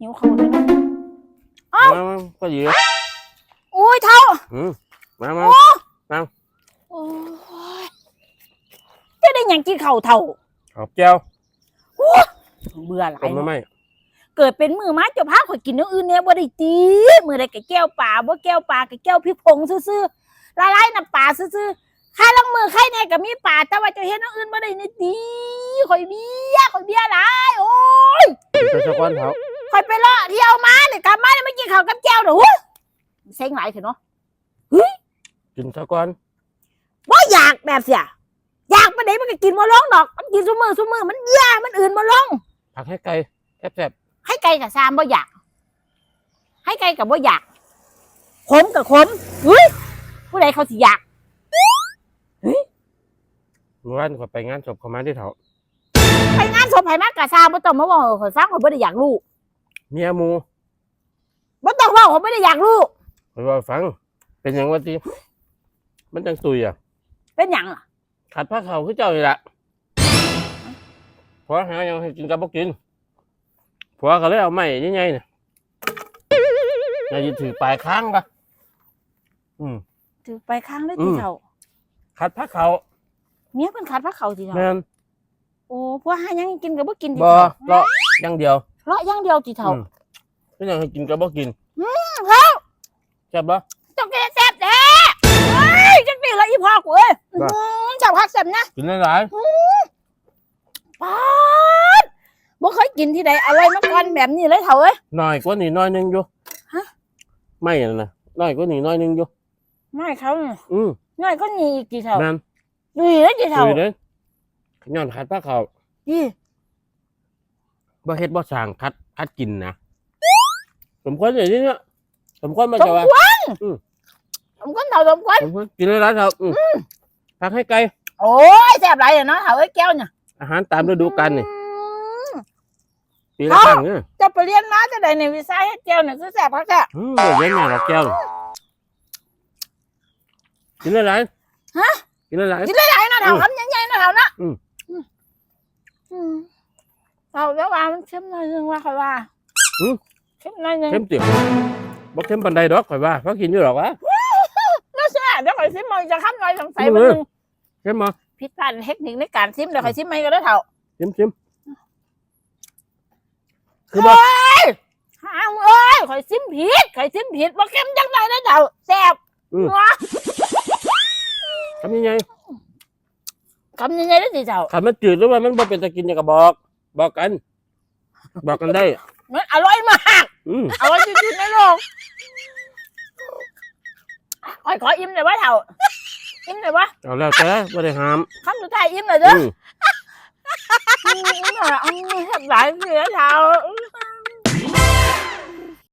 หิวเขาเลยนะมามาก็ดีอุ้ยเท่าอืมมามา โอ้ยจะได้หยังกินข้าวเท่าขอบแก้วเบื่อหลาต้ยมมาเนาะไหมเกิดเป็นมือไม้เจ้าพาข่อยกินอย่างอื่นเนี่ยบ่ได้ตีมือใดกับแก้วปลาบ่แก้วปลากับแก้วพริกผงซื่อๆละลายน้ำปลาซื่อๆข้าลังมือไข่แน่ก็มีปลาแต่ว่าเจ้าเฮ็ดอย่างอื่นบ่ได้นี่ตีข่อยเบี้ยข่อยเบี้ยหลายโอ้ยไปสักวันเถอะข่อยไปเลาะเที่ยวมาเนี่ยกลับมาเนี่ยไม่กินข้าวกับแก้วเด้อหูเซ็งหลายเถอะเนาะกินสักวันบ่อยากแบบเสียอยากมาไหนมันก็กินบ่ลงดอก มันกินซุมื้อซุมื้อมันเบี้ยมันอื่นบ่ลงผักให้ไก่แซ่บให้ไก่กับซามบ่อยาก ให้ไก่กับบ่อยากขมกับขมเฮ้ยผู้ใดเขาสิอยากๆเมื่อวานก็ไปงานศพเขามาที่เถาไปงานศพไผมากกับซามบ่ต้องมาบอกข่อยฟังข่อยบ่ได้อยากรู้ เมียหมูบ่ต้องบอกข่อยบ่ได้อยากรู้ไปว่าฟัง เป็นอย่างว่าที่มันจังตุยอะ เป็นหยังล่ะขัดผ้าเขาวคือเจ้าอยู่ละผัวหายังให้กินกับบ่กินผัวก็เลยเอาไม้ยังไงเนี่ยนายถือปลายค้างปะอืม ถือไปข้างเลยอืทีมเฒ่าขัดผ้าเขาวเมียเพิ่นขาดพระเขาทีเฒ่าแม่นโอ้พวกหายังกินก็บ่กินทีบ่เฒ่าเลาะอย่างเดียว เลาะอย่างเดียวทีเฒ่าอืมก็ยังให้กินกับบ่กินเฮ้ยใช่ปะเจ้าแกแซ่บแท้เฮ้ยจังซี่ละอีพ่อกูเอ้ยว่าอื้อเจ้าพักแซ่บนะกินหลายป๊าดบ่เคยกินที่ใดอร่อยมาก่อนแบบนี้เลยเฒ่าเอ้ยๆน้อยกว่านี้น้อยหนึงอยู่ฮะ ไม่นั่นนะน้อยกว่านี้น้อยหนึงอยู่ไม่เขาเนี่ยอืมง่ายก็มีอีกกี่เท่าแม่นดีแล้วกี่เท่าตุยเด้อย้อนขัดผ้าเขาว ดี บ่เฮ็ดบ่สร้างคัดคัดกินนะสมควรอย่างนี้เนี่ยสมควรมาสมจะว่า ควรอืม สมควรเท่าสมควรสมควรกินเลยร้านครับอืมพักให้ไกลโอ้ยแซ่บหลายเลยเนาะเท่าไอ้ยแก้วเนี่ยอาหารตามฤดูกาลนี่อืมปีละครั้งเนี่ยจะไปเรียนมาจะได้ในวิชาเฮ็ดแก้วเนี่ยคือแซ่บพักแท้อืมเดี๋ยวเย็นหน่อยหรอกแก้วกินเลยร้านฮะ กินเลยร้าน กินหลายๆเนาะเท่าอืมคำใหญ่ๆเนาะเท่านะอืม อืมอืม เท่าแล้วว่ามันเค็มหน่อยนึงว่าเขาว่าเค็มหน่อยนึงเข้มเตี๋ยวบ่เข้มปันใดดอกข่อยว่าเขากินอยู่หรอกวะน่าแซ่บเดี๋ยวข่อยซิมมันจะค้ำหน่อยสงสัยอืมมันนึงเข้มมาผิดพลาดเทคนิคในการซิมเดี๋ยวข่อยซิมไม่ก็ได้เท่าชิมชิมคือบ่ห้ามเอ้ยข่อยซิมผิดข่อยซิมผิดบ่เค็มจังไดนะเจ้าแซ่บอืมวะทำยังไงคำยังไงได้สิเจ้าถ้ามันจืดหรือว่ามันบ่เป็นตะกินเนี่ยก็บอก บอกกัน บอกกันได้ มันอร่อยมากอืมอร่อยที่สุดในโลกข่อยขออิ่มหน่อยว่าเถ่าอิ่มหน่อยว่าเอาแล้วแต่บ่ได้ห้ามคำสุดท้ายอิ่มหน่อยเด้ออืมอืมอิ่มหน่อยอืมแซ่บหลายเสือเถ่าอืม